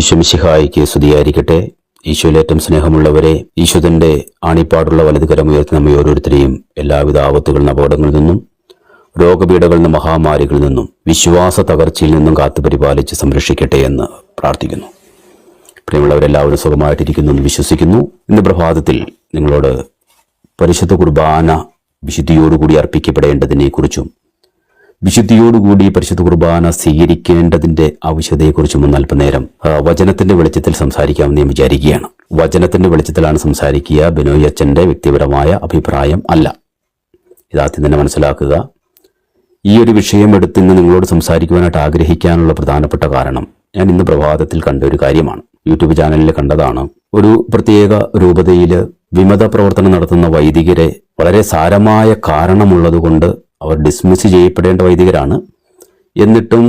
ഈശ്വമിശിഹായിക്ക് സ്തുതിയായിരിക്കട്ടെ. ഈശോയിലേറ്റം സ്നേഹമുള്ളവരെ ഈശോദന്റെ ആണിപ്പാടുള്ള വലതുകരം ഉയർത്തി നമ്മെ ഓരോരുത്തരെയും എല്ലാവിധ ആപത്തുകളിൽ നിന്നും അപകടങ്ങളിൽ നിന്നും രോഗപീഠകളിൽ നിന്നും മഹാമാരികളിൽ നിന്നും വിശ്വാസ തകർച്ചയിൽ നിന്നും കാത്തു പരിപാലിച്ച് സംരക്ഷിക്കട്ടെ എന്ന് പ്രാർത്ഥിക്കുന്നു. പ്രിയമുള്ളവരെല്ലാവരും സുഖമായിട്ടിരിക്കുന്നു എന്ന് വിശ്വസിക്കുന്നു. ഇന്ന് പ്രഭാതത്തിൽ നിങ്ങളോട് പരിശുദ്ധ കുർബാന വിശുദ്ധിയോടുകൂടി അർപ്പിക്കപ്പെടേണ്ടതിനെക്കുറിച്ചും വിശുദ്ധിയോടുകൂടി പരിശുദ്ധ കുർബാന സ്വീകരിക്കേണ്ടതിന്റെ ആവശ്യതയെക്കുറിച്ചും ഒന്ന് അല്പനേരം ആ, വചനത്തിന്റെ വെളിച്ചത്തിൽ സംസാരിക്കാമെന്ന് ഞാൻ വിചാരിക്കുകയാണ്. വചനത്തിന്റെ വെളിച്ചത്തിലാണ് സംസാരിക്കുക. ബിനോയ് അച്ഛന്റെ വ്യക്തിപരമായ അഭിപ്രായം അല്ല. ഇതാദ്യം തന്നെ മനസ്സിലാക്കുക. ഈ ഒരു വിഷയം എടുത്ത് ഇന്ന് നിങ്ങളോട് സംസാരിക്കുവാനായിട്ട് ആഗ്രഹിക്കാനുള്ള പ്രധാനപ്പെട്ട കാരണം ഞാൻ ഇന്ന് പ്രഭാതത്തിൽ കണ്ട ഒരു കാര്യമാണ്. യൂട്യൂബ് ചാനലിൽ കണ്ടതാണ്. ഒരു പ്രത്യേക രൂപതയിൽ വിമത പ്രവർത്തനം നടത്തുന്ന വൈദികരെ വളരെ സാരമായ കാരണമുള്ളതുകൊണ്ട് അവർ ഡിസ്മിസ് ചെയ്യപ്പെടേണ്ട വൈദികരാണ്. എന്നിട്ടും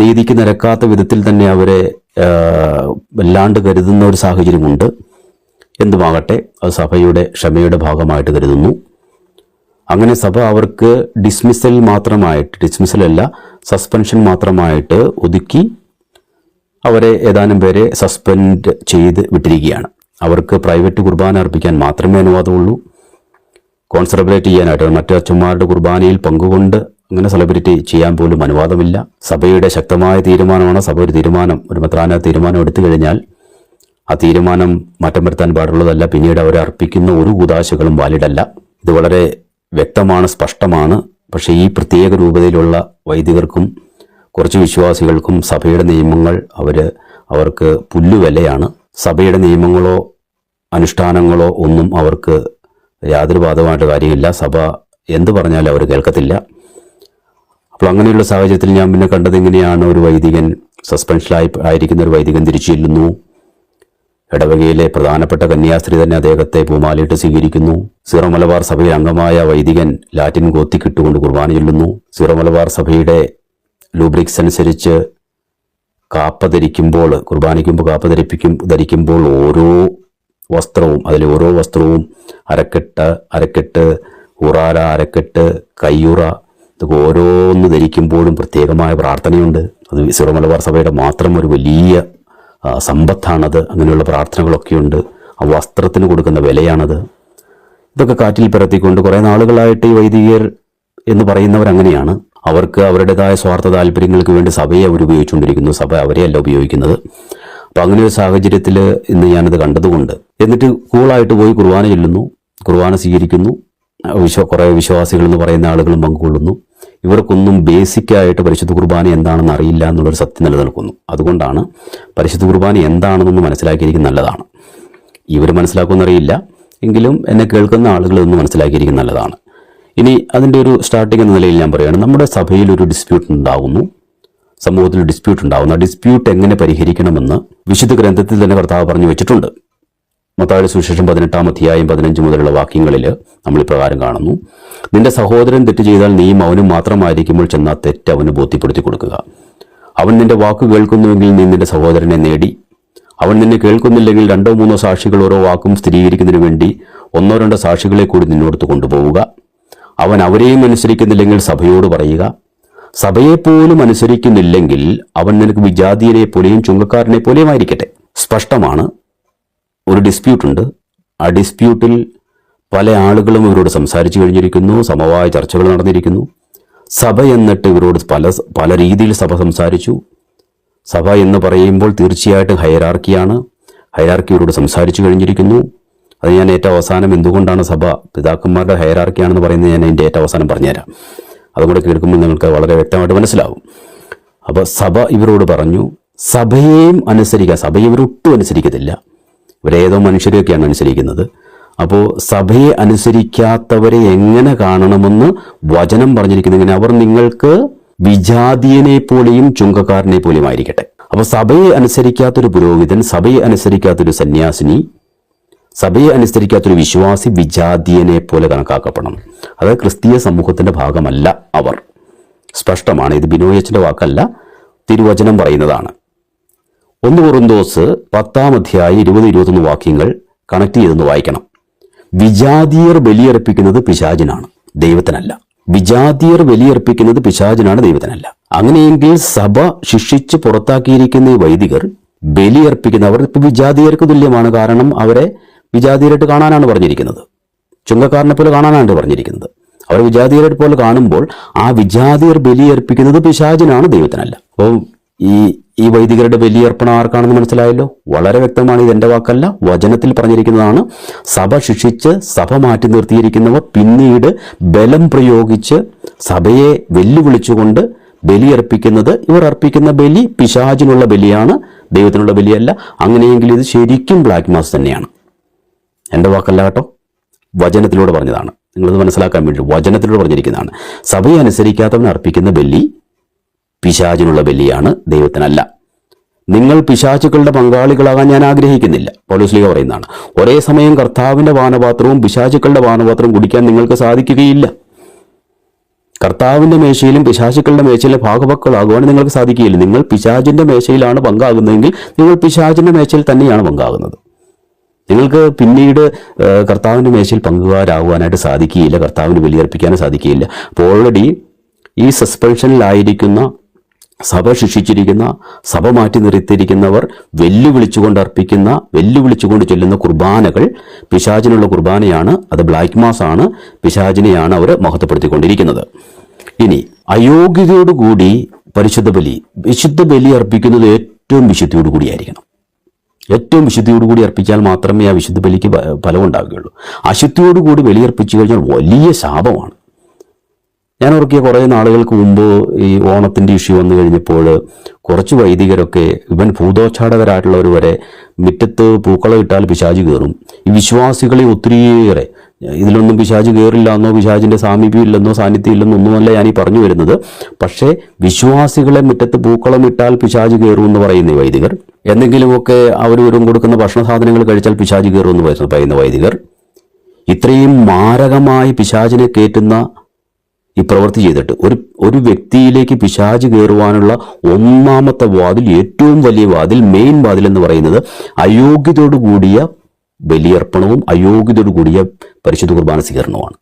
നീതിക്ക് നിരക്കാത്ത വിധത്തിൽ തന്നെ അവരെ വല്ലാണ്ട് കരുതുന്ന ഒരു സാഹചര്യമുണ്ട്. എന്തുമാകട്ടെ അത് സഭയുടെ ക്ഷമയുടെ ഭാഗമായിട്ട് കരുതുന്നു. അങ്ങനെ സഭ അവർക്ക് ഡിസ്മിസൽ മാത്രമായിട്ട് ഡിസ്മിസലല്ല സസ്പെൻഷൻ മാത്രമായിട്ട് ഒതുക്കി അവരെ ഏതാനും പേരെ സസ്പെൻഡ് ചെയ്ത് വിട്ടിരിക്കുകയാണ്. അവർക്ക് പ്രൈവറ്റ് കുർബാന അർപ്പിക്കാൻ മാത്രമേ അനുവാദമുള്ളൂ. കോൺസെൻട്രേറ്റ് ചെയ്യാനായിട്ട് മറ്റു അച്ഛന്മാരുടെ കുർബാനയിൽ പങ്കുകൊണ്ട് അങ്ങനെ സെലിബ്രേറ്റ് ചെയ്യാൻ പോലും അനുവാദമില്ല. സഭയുടെ ശക്തമായ തീരുമാനമാണ് സഭ ഒരു തീരുമാനം ഒരു മെത്രാന തീരുമാനം എടുത്തു കഴിഞ്ഞാൽ ആ തീരുമാനം മാറ്റം വരുത്താൻ പാടുള്ളതല്ല. പിന്നീട് അവരെ അർപ്പിക്കുന്ന ഒരു കൂതാശകളും വാലിഡല്ല. ഇത് വളരെ വ്യക്തമാണ് സ്പഷ്ടമാണ്. പക്ഷേ ഈ പ്രത്യേക രൂപതയിലുള്ള വൈദികർക്കും കുറച്ച് വിശ്വാസികൾക്കും സഭയുടെ നിയമങ്ങൾ അവർ അവർക്ക് പുല്ലുവിലയാണ്. സഭയുടെ നിയമങ്ങളോ അനുഷ്ഠാനങ്ങളോ ഒന്നും അവർക്ക് യാതൊരു ബാധകമായിട്ട് കാര്യമില്ല. സഭ എന്ത് പറഞ്ഞാലും അവർ കേൾക്കത്തില്ല. അപ്പോൾ അങ്ങനെയുള്ള സാഹചര്യത്തിൽ ഞാൻ പിന്നെ കണ്ടത് എങ്ങനെയാണ് ഒരു വൈദികൻ സസ്പെൻഷനായി ആയിരിക്കുന്ന ഒരു വൈദികൻ തിരിച്ചു ചെല്ലുന്നു ഇടവകയിലെ പ്രധാനപ്പെട്ട കന്യാസ്ത്രീ തന്നെ അദ്ദേഹത്തെ പൂമാലയിട്ട് സ്വീകരിക്കുന്നു. സീറോ മലബാർ സഭയിൽ അംഗമായ വൈദികൻ ലാറ്റിൻ ഗോത്തിക്കിട്ടുകൊണ്ട് കുർബാന ചൊല്ലുന്നു. സീറോ മലബാർ സഭയുടെ ലൂബ്രിക്സ് അനുസരിച്ച് കാപ്പ ധരിക്കുമ്പോൾ കുർബാനയ്ക്കുമ്പോൾ കാപ്പ ധരിപ്പിക്കും ധരിക്കുമ്പോൾ ഓരോ വസ്ത്രവും അതിലെ ഓരോ വസ്ത്രവും അരക്കെട്ട് അരക്കെട്ട് ഉറാല അരക്കെട്ട് കയ്യുറ ഇതൊക്കെ ഓരോന്ന് ധരിക്കുമ്പോഴും പ്രത്യേകമായ പ്രാർത്ഥനയുണ്ട്. അത് സിറോ മലബാർ സഭയുടെ മാത്രം ഒരു വലിയ സമ്പത്താണത്. അങ്ങനെയുള്ള പ്രാർത്ഥനകളൊക്കെയുണ്ട്. ആ വസ്ത്രത്തിന് കൊടുക്കുന്ന വിലയാണത്. ഇതൊക്കെ കാറ്റിൽ പരത്തിക്കൊണ്ട് കുറേ നാളുകളായിട്ട് ഈ വൈദികർ എന്ന് പറയുന്നവർ അങ്ങനെയാണ്. അവർക്ക് അവരുടേതായ സ്വാർത്ഥ താല്പര്യങ്ങൾക്ക് വേണ്ടി സഭയെ അവർ ഉപയോഗിച്ചുകൊണ്ടിരിക്കുന്നു. സഭ അവരെയല്ല ഉപയോഗിക്കുന്നത്. അപ്പോൾ അങ്ങനെ ഒരു സാഹചര്യത്തിൽ ഇന്ന് ഞാനത് കണ്ടതുകൊണ്ട് എന്നിട്ട് കൂളായിട്ട് പോയി കുർബാന ചൊല്ലുന്നു. കുർബാന സ്വീകരിക്കുന്നു. വിശ്വ കുറേ വിശ്വാസികൾ എന്ന് പറയുന്ന ആളുകളും പങ്കുകൊള്ളുന്നു. ഇവർക്കൊന്നും ബേസിക്കായിട്ട് പരിശുദ്ധ കുർബാന എന്താണെന്ന് അറിയില്ല എന്നുള്ളൊരു സത്യം നിലനിൽക്കുന്നു. അതുകൊണ്ടാണ് പരിശുദ്ധ കുർബാന എന്താണെന്നൊന്ന് മനസ്സിലാക്കിയിരിക്കുന്നത് നല്ലതാണ്. ഇവർ മനസ്സിലാക്കുമെന്നറിയില്ല എങ്കിലും എന്നെ കേൾക്കുന്ന ആളുകൾ ഒന്ന് മനസ്സിലാക്കിയിരിക്കുന്നത് നല്ലതാണ്. ഇനി അതിന്റെ ഒരു സ്റ്റാർട്ടിംഗ് എന്ന നിലയിൽ ഞാൻ പറയുകയാണ്. നമ്മുടെ സഭയിൽ ഒരു ഡിസ്പ്യൂട്ട് ഉണ്ടാകുന്നു. സമൂഹത്തിൽ ഡിസ്പ്യൂട്ട് ഉണ്ടാകുന്നു. ആ ഡിസ്പ്യൂട്ട് എങ്ങനെ പരിഹരിക്കണമെന്ന് വിശുദ്ധ ഗ്രന്ഥത്തിൽ തന്നെ കർത്താവ് പറഞ്ഞു വെച്ചിട്ടുണ്ട്. മത്തായുടെ സുവിശേഷം പതിനെട്ടാം അധ്യായം പതിനഞ്ച് മുതലുള്ള വാക്യങ്ങളിൽ നമ്മൾ ഇപ്രകാരം കാണുന്നു. നിന്റെ സഹോദരൻ തെറ്റ് ചെയ്താൽ നീയും അവനും മാത്രമായിരിക്കുമ്പോൾ ചെന്ന തെറ്റ് അവന് ബോധ്യപ്പെടുത്തി കൊടുക്കുക. അവൻ നിന്റെ വാക്ക് കേൾക്കുന്നുവെങ്കിൽ നീ നിന്റെ സഹോദരനെ നേടി. അവൻ നിന്നെ കേൾക്കുന്നില്ലെങ്കിൽ രണ്ടോ മൂന്നോ സാക്ഷികൾ ഓരോ വാക്കും സ്ഥിരീകരിക്കുന്നതിന് വേണ്ടി ഒന്നോ രണ്ടോ സാക്ഷികളെ കൂടി നിന്നോടത്ത് കൊണ്ടുപോവുക. അവൻ അവരെയും അനുസരിക്കുന്നില്ലെങ്കിൽ സഭയോട് പറയുക. സഭയെപ്പോലും അനുസരിക്കുന്നില്ലെങ്കിൽ അവൻ നിനക്ക് വിജാതീയനെ പോലെയും ചുങ്കക്കാരനെ പോലെയും ആയിരിക്കട്ടെ. സ്പഷ്ടമാണ് ഒരു ഡിസ്പ്യൂട്ട് ഉണ്ട് ആ ഡിസ്പ്യൂട്ടിൽ പല ആളുകളും ഇവരോട് സംസാരിച്ചു കഴിഞ്ഞിരിക്കുന്നു സമവായ ചർച്ചകൾ നടന്നിരിക്കുന്നു. സഭ എന്നിട്ട് ഇവരോട് പല പല രീതിയിൽ സഭ സംസാരിച്ചു. സഭ എന്ന് പറയുമ്പോൾ തീർച്ചയായിട്ടും ഹൈറാർക്കിയാണ് ഹൈറാർക്കി ഇവരോട് സംസാരിച്ചു കഴിഞ്ഞിരിക്കുന്നു. അത് ഞാൻ ഏറ്റവും അവസാനം എന്തുകൊണ്ടാണ് സഭ പിതാക്കന്മാരുടെ ഹൈറാർക്കിയാണെന്ന് പറയുന്നത് ഞാൻ അതിന്റെ ഏറ്റവും അവസാനം പറഞ്ഞുതരാം. അതുകൂടെ കേൾക്കുമ്പോൾ നിങ്ങൾക്ക് വളരെ വ്യക്തമായിട്ട് മനസ്സിലാവും. അപ്പോൾ സഭ ഇവരോട് പറഞ്ഞു സഭയെയും അനുസരിക്കുക സഭയെ ഇവരൊട്ടും അനുസരിക്കത്തില്ല. ഇവരേതോ മനുഷ്യരെയൊക്കെയാണ് അനുസരിക്കുന്നത്. അപ്പോൾ സഭയെ അനുസരിക്കാത്തവരെ എങ്ങനെ കാണണമെന്ന് വചനം പറഞ്ഞിരിക്കുന്നു ഇങ്ങനെ. അവർ നിങ്ങൾക്ക് വിജാതീയനെ പോലെയും ചുങ്കക്കാരനെ പോലെയും ആയിരിക്കട്ടെ. അപ്പോൾ സഭയെ അനുസരിക്കാത്തൊരു പുരോഹിതൻ സഭയെ അനുസരിക്കാത്തൊരു സന്യാസിനി സഭയെ അനുസരിക്കാത്തൊരു വിശ്വാസി വിജാതീയനെ പോലെ കണക്കാക്കപ്പെടണം. അത് ക്രിസ്തീയ സമൂഹത്തിന്റെ ഭാഗമല്ല അവർ. സ്പഷ്ടമാണ്. ഇത് ബിനോയച്ചന്റെ വാക്കല്ല തിരുവചനം പറയുന്നതാണ്. ഒന്ന് കുറുന്തോസ് പത്താം അധ്യായം ഇരുപത് ഇരുപത്തൊന്ന് വാക്യങ്ങൾ കണക്ട് ചെയ്തെന്ന് വായിക്കണം. വിജാതീയർ ബലിയർപ്പിക്കുന്നത് പിശാചിനാണ് ദൈവത്തിനല്ല. വിജാതീയർ ബലിയർപ്പിക്കുന്നത് പിശാചിനാണ് ദൈവത്തിനല്ല. അങ്ങനെയെങ്കിൽ സഭ ശിക്ഷിച്ച് പുറത്താക്കിയിരിക്കുന്ന ഈ വൈദികർ ബലിയർപ്പിക്കുന്ന അവർ ഇപ്പൊ വിജാതീയർക്ക് തുല്യമാണ്. കാരണം അവരെ വിജാതീയരായിട്ട് കാണാനാണ് പറഞ്ഞിരിക്കുന്നത്. ചുങ്കക്കാരനെ പോലെ കാണാനാണ് പറഞ്ഞിരിക്കുന്നത്. അവർ വിജാതീയരെ പോലെ കാണുമ്പോൾ ആ വിജാതീയർ ബലിയർപ്പിക്കുന്നത് പിശാചിനാണ് ദൈവത്തിനല്ല. അപ്പോൾ ഈ ഈ വൈദികരുടെ ബലിയർപ്പണം ആർക്കാണെന്ന് മനസ്സിലായല്ലോ? വളരെ വ്യക്തമാണ് ഇത് എന്റെ വാക്കല്ല വചനത്തിൽ പറഞ്ഞിരിക്കുന്നതാണ്. സഭ ശിക്ഷിച്ച് സഭ മാറ്റി നിർത്തിയിരിക്കുന്നവർ പിന്നീട് ബലം പ്രയോഗിച്ച് സഭയെ വെല്ലുവിളിച്ചുകൊണ്ട് ബലിയർപ്പിക്കുന്നത് ഇവർ അർപ്പിക്കുന്ന ബലി പിശാചിനുള്ള ബലിയാണ് ദൈവത്തിനുള്ള ബലിയല്ല. അങ്ങനെയെങ്കിൽ ഇത് ശരിക്കും ബ്ലാക്ക് മാസ് തന്നെയാണ്. എന്റെ വാക്കല്ല കേട്ടോ. വചനത്തിലൂടെ പറഞ്ഞതാണ്. നിങ്ങളിത് മനസ്സിലാക്കാൻ വേണ്ടി വചനത്തിലൂടെ പറഞ്ഞിരിക്കുന്നതാണ്. സഭയെ അനുസരിക്കാത്തവൻ അർപ്പിക്കുന്ന ബലി പിശാചിനുള്ള ബലിയാണ് ദൈവത്തിനല്ല. നിങ്ങൾ പിശാചുക്കളുടെ പങ്കാളികളാകാൻ ഞാൻ ആഗ്രഹിക്കുന്നില്ല. പൗലോസ്ലിക പറയുന്നതാണ് ഒരേ സമയം കർത്താവിന്റെ പാനപാത്രവും പിശാചുക്കളുടെ പാനപാത്രവും കുടിക്കാൻ നിങ്ങൾക്ക് സാധിക്കുകയില്ല. കർത്താവിന്റെ മേശയിലും പിശാചുക്കളുടെ മേശയിലെ ഭാഗപക്കളാകുവാൻ നിങ്ങൾക്ക് സാധിക്കുകയില്ല. നിങ്ങൾ പിശാചിന്റെ മേശയിലാണ് പങ്കാകുന്നതെങ്കിൽ നിങ്ങൾ പിശാചിന്റെ മേശയിൽ തന്നെയാണ് പങ്കാകുന്നത്. നിങ്ങൾക്ക് പിന്നീട് കർത്താവിന്റെ മേശയിൽ പങ്കുകാരാകുവാനായിട്ട് സാധിക്കുകയില്ല കർത്താവിന് ബലിയർപ്പിക്കാനും സാധിക്കുകയില്ല. അപ്പോൾ ഓൾറെഡി ഈ സസ്പെൻഷനിലായിരിക്കുന്ന സഭ ശിക്ഷിച്ചിരിക്കുന്ന സഭ മാറ്റി നിർത്തിയിരിക്കുന്നവർ വെല്ലുവിളിച്ചുകൊണ്ട് അർപ്പിക്കുന്ന വെല്ലുവിളിച്ചുകൊണ്ട് ചെല്ലുന്ന കുർബാനകൾ പിശാചിനുള്ള കുർബാനയാണ് അത് ബ്ലാക്ക് മാസ് ആണ് പിശാചിനെയാണ് അവർ മഹത്വപ്പെടുത്തിക്കൊണ്ടിരിക്കുന്നത്. ഇനി അയോഗ്യതയോടുകൂടി പരിശുദ്ധ ബലി വിശുദ്ധ ബലി അർപ്പിക്കുന്നത് ഏറ്റവും വിശുദ്ധിയോടുകൂടിയായിരിക്കണം ഏറ്റവും വിശുദ്ധിയോടുകൂടി അർപ്പിച്ചാൽ മാത്രമേ ആ വിശുദ്ധ ബലിക്ക് ഫലമുണ്ടാകുകയുള്ളൂ അശുദ്ധിയോടുകൂടി ബലിയർപ്പിച്ചു കഴിഞ്ഞാൽ വലിയ ശാപമാണ്. ഞാൻ ഓർക്കിയ കുറേ നാളുകൾക്ക് മുമ്പ് ഈ ഓണത്തിന്റെ ഇഷ്യൂ വന്നു കഴിഞ്ഞപ്പോൾ കുറച്ച് വൈദികരൊക്കെ ഇവൻ ഭൂതോച്ചാടകരായിട്ടുള്ളവർ വരെ മുറ്റത്ത് പൂക്കളം ഇട്ടാൽ പിശാജ് കയറും. ഈ വിശ്വാസികളെ ഒത്തിരിയേറെ ഇതിലൊന്നും പിശാജ് കയറില്ല എന്നോ പിശാജിന്റെ സാമീപ്യം ഇല്ലെന്നോ സാന്നിധ്യം ഇല്ലെന്നോ ഒന്നുമല്ല ഞാൻ ഈ പറഞ്ഞു വരുന്നത്. പക്ഷേ വിശ്വാസികളെ മുറ്റത്ത് പൂക്കളം ഇട്ടാൽ പിശാജ് കയറും എന്ന് പറയുന്ന വൈദികർ എന്തെങ്കിലുമൊക്കെ അവർ വരും കൊടുക്കുന്ന ഭക്ഷണ സാധനങ്ങൾ കഴിച്ചാൽ പിശാജ് കയറും എന്ന് പറയുന്ന- വൈദികർ ഇത്രയും മാരകമായി പിശാചിനെ കയറ്റുന്ന ഈ പ്രവൃത്തി ചെയ്തിട്ട് ഒരു ഒരു വ്യക്തിയിലേക്ക് പിശാജ് കയറുവാനുള്ള ഒന്നാമത്തെ വാതിൽ ഏറ്റവും വലിയ വാതിൽ മെയിൻ വാതിൽ എന്ന് പറയുന്നത് അയോഗ്യതയോടു കൂടിയ ബലിയർപ്പണവും അയോഗ്യതയോടു കൂടിയ പരിശുദ്ധ കുർബാന സ്വീകരണവുമാണ്.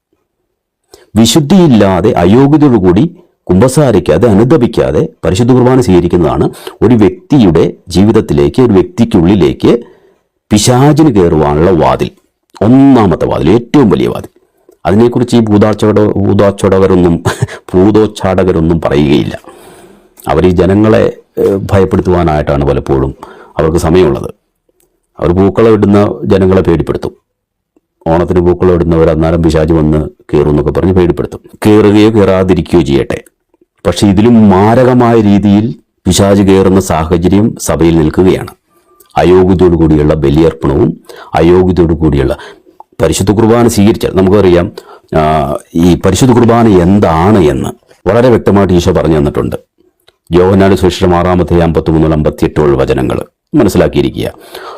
വിശുദ്ധിയില്ലാതെ അയോഗ്യതയോടുകൂടി കുമ്പസാരിക്കാതെ അനുദപിക്കാതെ പരിശുദ്ധ കുർബാന സ്വീകരിക്കുന്നതാണ് ഒരു വ്യക്തിയുടെ ജീവിതത്തിലേക്ക് ഒരു വ്യക്തിക്കുള്ളിലേക്ക് പിശാചിന് കയറുവാനുള്ള വാതിൽ ഒന്നാമത്തെ വാതിൽ ഏറ്റവും വലിയ വാതിൽ. അതിനെക്കുറിച്ച് ഈ ഭൂതാച്ചോട ഭൂതാച്ചോടകരൊന്നും ഭൂതോച്ചാടകരൊന്നും പറയുകയില്ല. അവർ ഈ ജനങ്ങളെ ഭയപ്പെടുത്തുവാനായിട്ടാണ് പലപ്പോഴും അവർക്ക് സമയമുള്ളത്. അവർ പൂക്കളം ഇടുന്ന ജനങ്ങളെ പേടിപ്പെടുത്തും. ഓണത്തിന് പൂക്കളം ഇടുന്നവർ അന്നേരം പിശാജ് വന്ന് കയറും എന്നൊക്കെ പറഞ്ഞ് പേടിപ്പെടുത്തും. കയറുകയോ കയറാതിരിക്കുകയോ ചെയ്യട്ടെ. പക്ഷെ ഇതിലും മാരകമായ രീതിയിൽ പിശാജ് കയറുന്ന സാഹചര്യം സഭയിൽ നിൽക്കുകയാണ്. അയോഗ്യതയോടു കൂടിയുള്ള ബലിയർപ്പണവും അയോഗ്യതയോടു കൂടിയുള്ള പരിശുദ്ധ കുർബാന സ്വീകരിച്ചാൽ നമുക്കറിയാം ഈ പരിശുദ്ധ കുർബാന എന്താണ് എന്ന് വളരെ വ്യക്തമായിട്ട് ഈശോ പറഞ്ഞു തന്നിട്ടുണ്ട്. യോഹനാട് സുരക്ഷിതം ആറാമത്തെ അമ്പത്തി മൂന്ന് അമ്പത്തി എട്ടോൾ വചനങ്ങൾ മനസ്സിലാക്കിയിരിക്കുക.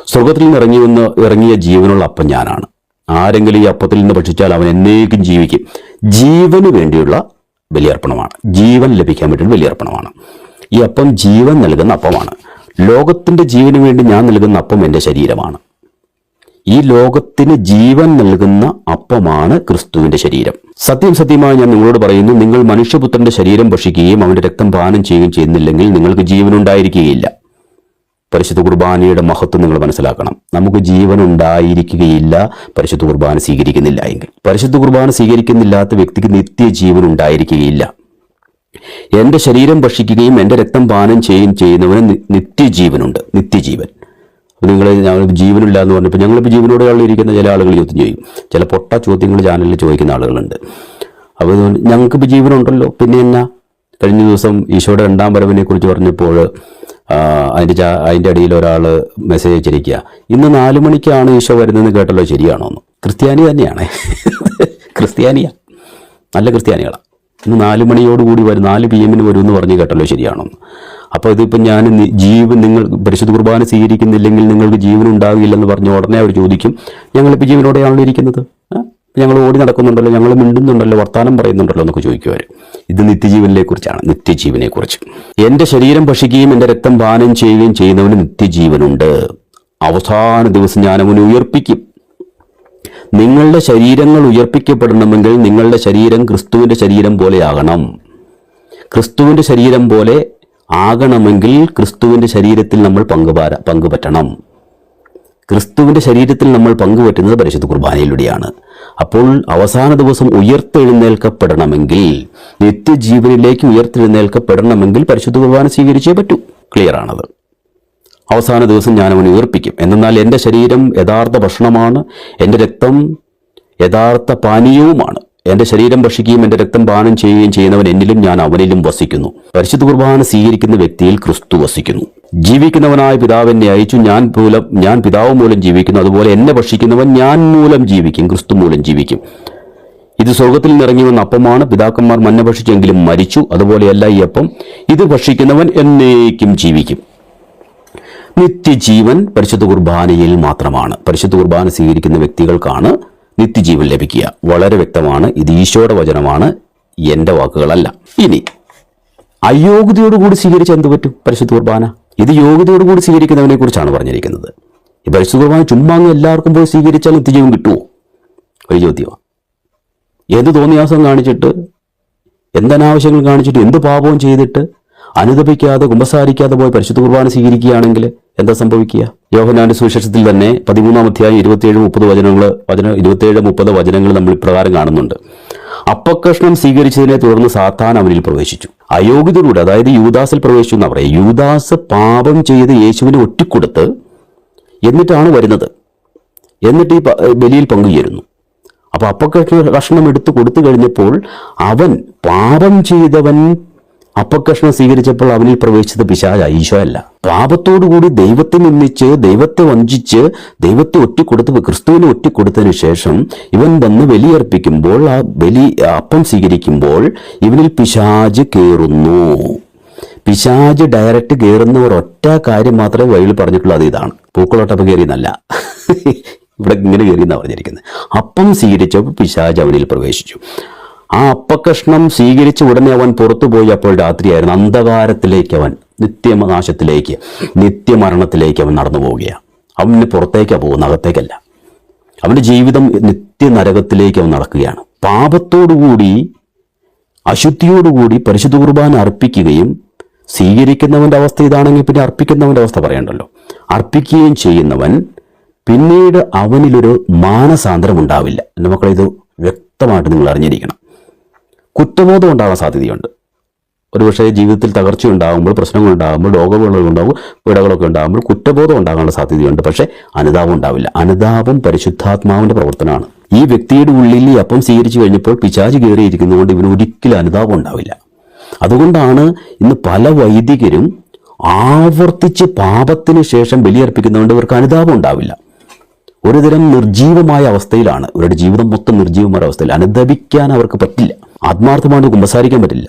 സ്വർഗത്തിൽ നിന്ന് ഇറങ്ങി വന്ന് ഇറങ്ങിയ ജീവനുള്ള അപ്പം ഞാനാണ്. ആരെങ്കിലും ഈ അപ്പത്തിൽ നിന്ന് ഭക്ഷിച്ചാൽ അവൻ എന്നേക്കും ജീവിക്കും. ജീവന് വേണ്ടിയുള്ള ബലിയർപ്പണമാണ്. ജീവൻ ലഭിക്കാൻ വേണ്ടിയുള്ള ബലിയർപ്പണമാണ്. ഈ അപ്പം ജീവൻ നൽകുന്ന അപ്പമാണ്. ലോകത്തിന്റെ ജീവന് വേണ്ടി ഞാൻ നൽകുന്ന അപ്പം എന്റെ ശരീരമാണ്. ഈ ലോകത്തിന് ജീവൻ നൽകുന്ന അപ്പമാണ് ക്രിസ്തുവിന്റെ ശരീരം. സത്യം സത്യമായി ഞാൻ നിങ്ങളോട് പറയുന്നു നിങ്ങൾ മനുഷ്യപുത്രന്റെ ശരീരം ഭക്ഷിക്കുകയും അവന്റെ രക്തം പാനം ചെയ്യുകയും ചെയ്യുന്നില്ലെങ്കിൽ നിങ്ങൾക്ക് ജീവൻ ഉണ്ടായിരിക്കുകയില്ല പരിശുദ്ധ കുർബാനയുടെ മഹത്വം നിങ്ങൾ മനസ്സിലാക്കണം. നമുക്ക് ജീവൻ ഉണ്ടായിരിക്കുകയില്ല പരിശുദ്ധ കുർബാന സ്വീകരിക്കുന്നില്ല എങ്കിൽ. പരിശുദ്ധ കുർബാന സ്വീകരിക്കുന്നില്ലാത്ത വ്യക്തിക്ക് നിത്യജീവൻ ഉണ്ടായിരിക്കുകയില്ല. എന്റെ ശരീരം ഭക്ഷിക്കുകയും എന്റെ രക്തം പാനം ചെയ്യുകയും ചെയ്യുന്നവന് നിത്യജീവനുണ്ട് നിത്യജീവൻ. നിങ്ങൾ ഞങ്ങൾ ജീവനില്ല എന്ന് പറഞ്ഞപ്പോൾ ഞങ്ങളിപ്പോൾ ജീവനോടെയുള്ള ഇരിക്കുന്ന ചില ആളുകൾ ചോദ്യം ചെയ്യും. ചില പൊട്ട ചോദ്യങ്ങൾ ചാനലിൽ ചോദിക്കുന്ന ആളുകളുണ്ട്. അപ്പോൾ ഞങ്ങൾക്കിപ്പോൾ ജീവനുണ്ടല്ലോ. പിന്നെ എന്നാ? കഴിഞ്ഞ ദിവസം ഈശോയുടെ രണ്ടാം വരവിനെ കുറിച്ച് പറഞ്ഞപ്പോൾ അതിന്റെ അതിന്റെ അടിയിൽ ഒരാൾ മെസ്സേജ് അയച്ചിരിക്കുക. ഇന്ന് നാല് മണിക്കാണ് ഈശോ വരുന്നതെന്ന് കേട്ടല്ലോ ശരിയാണോ എന്ന്. ക്രിസ്ത്യാനി തന്നെയാണ്. ക്രിസ്ത്യാനിയാ. നല്ല ക്രിസ്ത്യാനികളാണ് ഇന്ന് നാല് മണിയോടുകൂടി വരും നാല് പി എമ്മിന് വരും എന്ന് പറഞ്ഞ് കേട്ടല്ലോ ശരിയാണോ അപ്പോൾ ഇതിപ്പോൾ ഞാൻ ജീവൻ നിങ്ങൾ പരിശുദ്ധ കുർബാന സ്വീകരിക്കുന്നില്ലെങ്കിൽ നിങ്ങൾക്ക് ജീവൻ ഉണ്ടാവില്ലെന്ന് പറഞ്ഞ ഉടനെ അവർ ചോദിക്കും ഞങ്ങളിപ്പോൾ ജീവനോടെയാണല്ലോ ഇരിക്കുന്നത്? ഞങ്ങൾ ഓടി നടക്കുന്നുണ്ടല്ലോ ഞങ്ങൾ മിണ്ടുന്നുണ്ടല്ലോ വർത്താനം പറയുന്നുണ്ടല്ലോ എന്നൊക്കെ ചോദിക്കും അവർ ഇത് നിത്യജീവനെ കുറിച്ചാണ് എന്റെ ശരീരം ഭക്ഷിക്കുകയും എന്റെ രക്തം പാനം ചെയ്യുകയും ചെയ്യുന്നവന് നിത്യജീവനുണ്ട്. അവസാന ദിവസം ഞാൻ അവനെ ഉയർപ്പിക്കും. നിങ്ങളുടെ ശരീരങ്ങൾ ഉയർപ്പിക്കപ്പെടണമെങ്കിൽ നിങ്ങളുടെ ശരീരം ക്രിസ്തുവിന്റെ ശരീരം പോലെയാകണം. ക്രിസ്തുവിന്റെ ശരീരം പോലെ ആകണമെങ്കിൽ ക്രിസ്തുവിന്റെ ശരീരത്തിൽ നമ്മൾ പങ്കുപാര പങ്കുപറ്റണം. ക്രിസ്തുവിന്റെ ശരീരത്തിൽ നമ്മൾ പങ്കുപറ്റുന്നത് പരിശുദ്ധ കുർബാനയിലൂടെയാണ്. അപ്പോൾ അവസാന ദിവസം ഉയർത്തെഴുന്നേൽക്കപ്പെടണമെങ്കിൽ നിത്യജീവനിലേക്ക് ഉയർത്തെഴുന്നേൽക്കപ്പെടണമെങ്കിൽ പരിശുദ്ധ കുർബാന സ്വീകരിച്ചേ പറ്റൂ. ക്ലിയർ ആണത്. അവസാന ദിവസം ഞാൻ അവനെ ഉയർപ്പിക്കും. എന്നാൽ എന്റെ ശരീരം യഥാർത്ഥ ഭക്ഷണമാണ് എന്റെ രക്തം യഥാർത്ഥ പാനീയവുമാണ്. എന്റെ ശരീരം ഭക്ഷിക്കുകയും എന്റെ രക്തം പാനം ചെയ്യുകയും ചെയ്യുന്നവൻ എന്നിലും ഞാൻ അവനിലും വസിക്കുന്നു. പരിശുദ്ധ കുർബാന സ്വീകരിക്കുന്ന വ്യക്തിയിൽ ക്രിസ്തു വസിക്കുന്നു. ജീവിക്കുന്നവനായ പിതാവിനെ അയച്ചു. ഞാൻ മൂലം ഞാൻ പിതാവ് മൂലം ജീവിക്കുന്നു. അതുപോലെ എന്നെ ഭക്ഷിക്കുന്നവൻ ഞാൻ മൂലം ജീവിക്കും. ക്രിസ്തു മൂലം ജീവിക്കും. ഇത് സ്വർഗത്തിൽ നിറങ്ങി വന്ന അപ്പമാണ്. പിതാക്കന്മാർ മഞ്ഞ ഭക്ഷിച്ചെങ്കിലും മരിച്ചു. അതുപോലെയല്ല ഈ അപ്പം. ഇത് ഭക്ഷിക്കുന്നവൻ എന്നേക്കും ജീവിക്കും. നിത്യജീവൻ പരിശുദ്ധ കുർബാനയിൽ മാത്രമാണ്. പരിശുദ്ധ കുർബാന സ്വീകരിക്കുന്ന വ്യക്തികൾക്കാണ് നിത്യജീവൻ ലഭിക്കുക. വളരെ വ്യക്തമാണ്. ഇത് ഈശോയുടെ വചനമാണ്. എന്റെ വാക്കുകളല്ല. ഇനി അയോഗ്യതയോടുകൂടി സ്വീകരിച്ച എന്ത് പറ്റും? പരിശുദ്ധ കുർബാന. ഇത് യോഗ്യതയോടുകൂടി സ്വീകരിക്കുന്നവനെ കുറിച്ചാണ് പറഞ്ഞിരിക്കുന്നത്. ഈ പരിശുദ്ധ കുർബാന ചുമ്മാ എല്ലാവർക്കും പോയി സ്വീകരിച്ചാൽ നിത്യജീവൻ കിട്ടുമോ ഒരു ചോദ്യമാണ്. എന്ത് തോന്നിയാസം കാണിച്ചിട്ട്? എന്തനാവശ്യങ്ങൾ കാണിച്ചിട്ട്? എന്ത് പാപവും ചെയ്തിട്ട്? അനുദപിക്കാതെ കുമ്പസാരിക്കാതെ പോയി പരിശുദ്ധ കുർബാന സ്വീകരിക്കുകയാണെങ്കിൽ എന്താ സംഭവിക്കുക? യോഹനാന്റെ സുവിശേഷത്തിൽ തന്നെ പതിമൂന്നാം അധ്യായം ഇരുപത്തിയേഴ് മുപ്പത് വചനങ്ങൾ വചന ഇരുപത്തിയേഴ് മുപ്പത് വചനങ്ങൾ നമ്മൾ ഇപ്രകാരം കാണുന്നുണ്ട്. അപ്പക്കഷ്ണം സ്വീകരിച്ചതിനെ തുടർന്ന് സാത്താൻ അവനിൽ പ്രവേശിച്ചു. അയോഗ്യതയിലൂടെ അതായത് യൂദാസിൽ പ്രവേശിച്ചു എന്നാ പറയാം. യൂദാസ് പാപം ചെയ്ത് യേശുവിനെ ഒറ്റിക്കൊടുത്ത് എന്നിട്ടാണ് വരുന്നത്. എന്നിട്ട് ഈ ബലിയിൽ പങ്കുചേരുന്നു. അപ്പൊ അപ്പക്കഷ്ണം കഷ്ണം എടുത്ത് കൊടുത്തു കഴിഞ്ഞപ്പോൾ അവൻ പാപം ചെയ്തവൻ അപ്പക്കഷ്ണം സ്വീകരിച്ചപ്പോൾ അവനിൽ പ്രവേശിച്ചത് പിശാച ഈശോ അല്ല പാപത്തോടുകൂടി ദൈവത്തെ നിന്ദിച്ച് ദൈവത്തെ വഞ്ചിച്ച് ദൈവത്തെ ഒറ്റിക്കൊടുത്ത് ക്രിസ്തുവിനെ ഒറ്റിക്കൊടുത്തതിന് ശേഷം ഇവൻ വന്ന് ബലിയർപ്പിക്കുമ്പോൾ ആ ബലി അപ്പം സ്വീകരിക്കുമ്പോൾ ഇവനിൽ പിശാജ് കയറുന്നു പിശാജ് ഡയറക്റ്റ് കയറുന്ന ഒരൊറ്റ കാര്യം മാത്രമേ വഴിയിൽ പറഞ്ഞിട്ടുള്ളൂ അത് ഇതാണ്. പൂക്കളോട്ടപ്പം കയറിയെന്നല്ല. ഇവിടെ ഇങ്ങനെ കയറിയെന്നാണ് പറഞ്ഞിരിക്കുന്നത്. അപ്പം സ്വീകരിച്ചപ്പോൾ പിശാജ് അവനിൽ പ്രവേശിച്ചു. ആ അപ്പകഷ്ണം സ്വീകരിച്ച ഉടനെ അവൻ പുറത്തു പോയി അപ്പോൾ രാത്രിയായിരുന്നു. അന്ധകാരത്തിലേക്ക് അവൻ നിത്യനാശത്തിലേക്ക് നിത്യമരണത്തിലേക്ക് അവൻ നടന്നു പോവുകയാണ്. അവന് പുറത്തേക്കാണ് പോകുന്നത് അകത്തേക്കല്ല. അവന്റെ ജീവിതം നിത്യനരകത്തിലേക്ക് അവൻ നടക്കുകയാണ്. പാപത്തോടുകൂടി അശുദ്ധിയോടുകൂടി പരിശുദ്ധ കുർബാന അർപ്പിക്കുകയും സ്വീകരിക്കുന്നവന്റെ അവസ്ഥ ഇതാണെങ്കിൽ പിന്നെ അർപ്പിക്കുന്നവന്റെ അവസ്ഥ പറയണ്ടല്ലോ. അർപ്പിക്കുകയും ചെയ്യുന്നവൻ പിന്നീട് അവനിലൊരു മാനസാന്തരം ഉണ്ടാവില്ല എന്റെ മക്കളെ ഇത് വ്യക്തമായിട്ട് നിങ്ങൾ അറിഞ്ഞിരിക്കണം. കുറ്റബോധം ഉണ്ടാകാൻ സാധ്യതയുണ്ട്. ഒരുപക്ഷെ ജീവിതത്തിൽ തകർച്ച ഉണ്ടാകുമ്പോൾ പ്രശ്നങ്ങൾ ഉണ്ടാകുമ്പോൾ രോഗങ്ങൾ ഉണ്ടാകും പിടകളൊക്കെ ഉണ്ടാകുമ്പോൾ കുറ്റബോധം ഉണ്ടാകാനുള്ള സാധ്യതയുണ്ട്. പക്ഷേ അനുതാപം ഉണ്ടാവില്ല. അനുതാപം പരിശുദ്ധാത്മാവിന്റെ പ്രവർത്തനമാണ്. ഈ വ്യക്തിയുടെ ഉള്ളിൽ ഈ അപ്പം സ്വീകരിച്ചു കഴിഞ്ഞപ്പോൾ പിശാച് കയറിയിരിക്കുന്നതുകൊണ്ട് ഇവന് ഒരിക്കലും അനുതാപം ഉണ്ടാവില്ല. അതുകൊണ്ടാണ് ഇന്ന് പല വൈദികരും ആവർത്തിച്ച് പാപത്തിന് ശേഷം ബലിയർപ്പിക്കുന്നതുകൊണ്ട് ഇവർക്ക് അനുതാപം ഉണ്ടാവില്ല. ഒരുതരം നിർജീവമായ അവസ്ഥയിലാണ്. ഇവരുടെ ജീവിതം മൊത്തം നിർജീവമായ അവസ്ഥയിൽ അനുദപിക്കാൻ അവർക്ക് പറ്റില്ല. ആത്മാർത്ഥമായിട്ട് കുമ്പസാരിക്കാൻ പറ്റില്ല.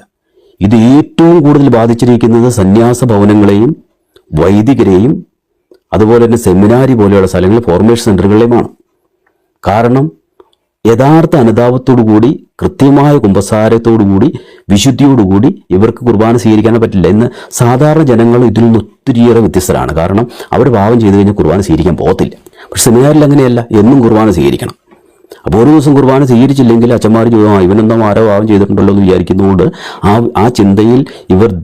ഇത് ഏറ്റവും കൂടുതൽ ബാധിച്ചിരിക്കുന്നത് സന്യാസ ഭവനങ്ങളെയും വൈദികരെയും അതുപോലെ തന്നെ സെമിനാരി പോലെയുള്ള സ്ഥലങ്ങൾ ഫോർമേഷൻ സെന്ററുകളിലുമാണ് കാരണം യഥാർത്ഥ അനുതാപത്തോടുകൂടി കൃത്യമായ കുമ്പസാരത്തോടുകൂടി വിശുദ്ധിയോടുകൂടി ഇവർക്ക് കുർബാന സ്വീകരിക്കാൻ പറ്റില്ല ഇന്ന് സാധാരണ ജനങ്ങൾ ഇതിൽ നിന്ന് ഒത്തിരിയേറെ വ്യത്യസ്തരാണ്. കാരണം അവർ പാവം ചെയ്തു കഴിഞ്ഞാൽ കുർബാന സ്വീകരിക്കാൻ പോകത്തില്ല. പക്ഷെ സെമിനാരിൽ അങ്ങനെയല്ല. എന്നും കുർബാന സ്വീകരിക്കണം. അപ്പോൾ ഒരു ദിവസം കുർബാന സ്വീകരിച്ചില്ലെങ്കിൽ അച്ഛന്മാർ ചോദിക്കും ഇവനെന്തോ ആരോ പാവം ചെയ്തിട്ടുണ്ടല്ലോ എന്ന് വിചാരിക്കുന്നതുകൊണ്ട് ആ ആ ചിന്തയിൽ ഇവർ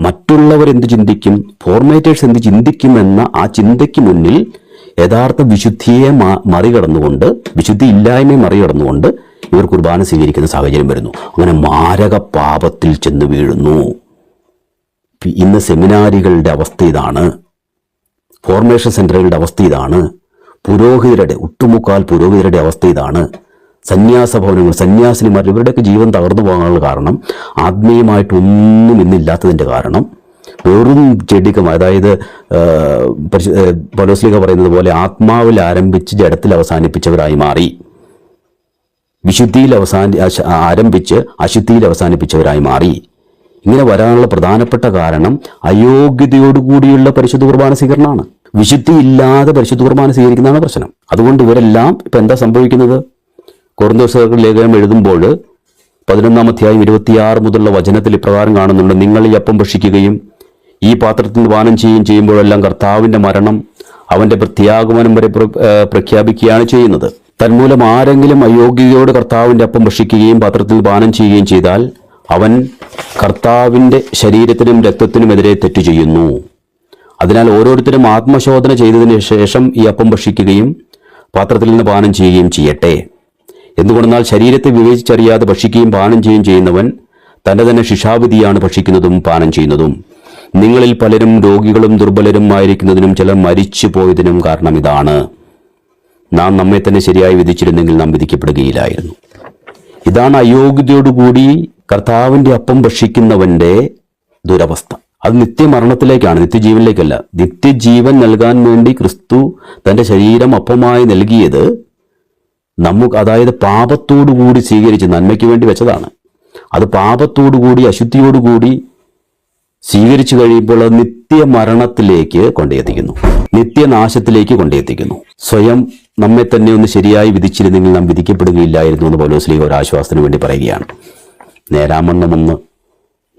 മറ്റുള്ളവർ എന്ത് ചിന്തിക്കും ഫോർമേറ്റേഴ്സ് എന്ത് ചിന്തിക്കുമെന്ന ആ ചിന്തയ്ക്ക് മുന്നിൽ യഥാർത്ഥ വിശുദ്ധിയെ മറികടന്നുകൊണ്ട് വിശുദ്ധി ഇല്ലായ്മയെ മറികടന്നുകൊണ്ട് ഇവർ കുർബാന സ്വീകരിക്കുന്ന സാഹചര്യം വരുന്നു. അങ്ങനെ മാരക പാപത്തിൽ ചെന്ന് വീഴുന്നു. ഇന്ന് സെമിനാരികളുടെ അവസ്ഥ ഇതാണ്. ഫോർമേഷൻ സെന്ററുകളുടെ അവസ്ഥ ഇതാണ്. പുരോഹിതരുടെ ഒട്ടുമുക്കാൽ പുരോഹിതരുടെ അവസ്ഥ ഇതാണ്. സന്യാസ ഭവനങ്ങൾ സന്യാസിനിമാർ ഇവരുടെയൊക്കെ ജീവൻ തകർന്നു പോകാനുള്ള കാരണം ആത്മീയമായിട്ടൊന്നും ഇന്നില്ലാത്തതിന്റെ കാരണം. വെറും ജഡികം അതായത് പലോസ്ലിക പറയുന്നത് പോലെ ആത്മാവിൽ ആരംഭിച്ച് ജഡത്തിൽ അവസാനിപ്പിച്ചവരായി മാറി. വിശുദ്ധിയിൽ അവസാനി ആരംഭിച്ച് അശുദ്ധിയിൽ അവസാനിപ്പിച്ചവരായി മാറി. ഇങ്ങനെ വരാനുള്ള പ്രധാനപ്പെട്ട കാരണം അയോഗ്യതയോടുകൂടിയുള്ള പരിശുദ്ധ കുർബാന സ്വീകരണമാണ്. വിശുദ്ധി ഇല്ലാതെ പരിശുദ്ധ കുർബാന സ്വീകരിക്കുന്നതാണ് പ്രശ്നം. അതുകൊണ്ട് ഇവരെല്ലാം ഇപ്പം എന്താ സംഭവിക്കുന്നത്? കൊറിന്തോസുകാർക്ക് ലേഖനം എഴുതുമ്പോൾ പതിനൊന്നാം അധ്യായം ഇരുപത്തിയാറ് മുതലുള്ള വചനത്തിൽ ഇപ്രകാരം കാണുന്നുണ്ട്. നിങ്ങൾ ഈ അപ്പം ഭക്ഷിക്കുകയും ഈ പാത്രത്തിൽ പാനം ചെയ്യുകയും ചെയ്യുമ്പോഴെല്ലാം കർത്താവിന്റെ മരണം അവന്റെ പ്രത്യാഗമനം വരെ പ്ര- പ്രഖ്യാപിക്കുകയാണ് ചെയ്യുന്നത്. തന്മൂലം ആരെങ്കിലും അയോഗ്യതയോട് കർത്താവിന്റെ അപ്പം ഭക്ഷിക്കുകയും പാത്രത്തിൽ പാനം ചെയ്യുകയും ചെയ്താൽ അവൻ കർത്താവിന്റെ ശരീരത്തിനും രക്തത്തിനുമെതിരെ തെറ്റു ചെയ്യുന്നു. അതിനാൽ ഓരോരുത്തരും ആത്മശോധന ചെയ്തതിന് ശേഷം ഈ അപ്പം ഭക്ഷിക്കുകയും പാത്രത്തിൽ നിന്ന് പാനം ചെയ്യുകയും ചെയ്യട്ടെ. എന്തുകൊണ്ടെന്നാൽ ശരീരത്തെ വിവേചിച്ചറിയാതെ ഭക്ഷിക്കുകയും പാനം ചെയ്യുകയും ചെയ്യുന്നവൻ തന്റെ തന്നെ ശിക്ഷാവിധിയാണ് ഭക്ഷിക്കുന്നതും പാനം ചെയ്യുന്നതും. നിങ്ങളിൽ പലരും രോഗികളും ദുർബലരും ആയിരിക്കുന്നതിനും ചിലർ മരിച്ചു പോയതിനും കാരണം ഇതാണ്. നാം നമ്മെ തന്നെ ശരിയായി വിധിച്ചിരുന്നെങ്കിൽ നാം വിധിക്കപ്പെടുകയില്ലായിരുന്നു. ഇതാണ് അയോഗ്യതയോടുകൂടി കർത്താവിന്റെ അപ്പം ഭക്ഷിക്കുന്നവന്റെ ദുരവസ്ഥ. അത് നിത്യമരണത്തിലേക്കാണ് നിത്യജീവനിലേക്കല്ല. നിത്യജീവൻ നൽകാൻ വേണ്ടി ക്രിസ്തു തന്റെ ശരീരം അപ്പമായി നൽകിയത് നമുക്ക് അതായത് പാപത്തോടുകൂടി സ്വീകരിച്ച് നന്മയ്ക്ക് വേണ്ടി വെച്ചതാണ്. അത് പാപത്തോടുകൂടി അശുദ്ധിയോടുകൂടി സ്വീകരിച്ചു കഴിയുമ്പോൾ അത് നിത്യമരണത്തിലേക്ക് കൊണ്ടെത്തിക്കുന്നു. നിത്യനാശത്തിലേക്ക് കൊണ്ടെത്തിക്കുന്നു. സ്വയം നമ്മെ തന്നെ ഒന്ന് ശരിയായി വിധിച്ചിരുന്നെങ്കിൽ നാം വിധിക്കപ്പെടുകയില്ലായിരുന്നു എന്ന് പൗലോസ്ലീഹ ഒരു ആശ്വാസത്തിന് വേണ്ടി പറയുകയാണ്. നേരാമണ്ണമെന്ന്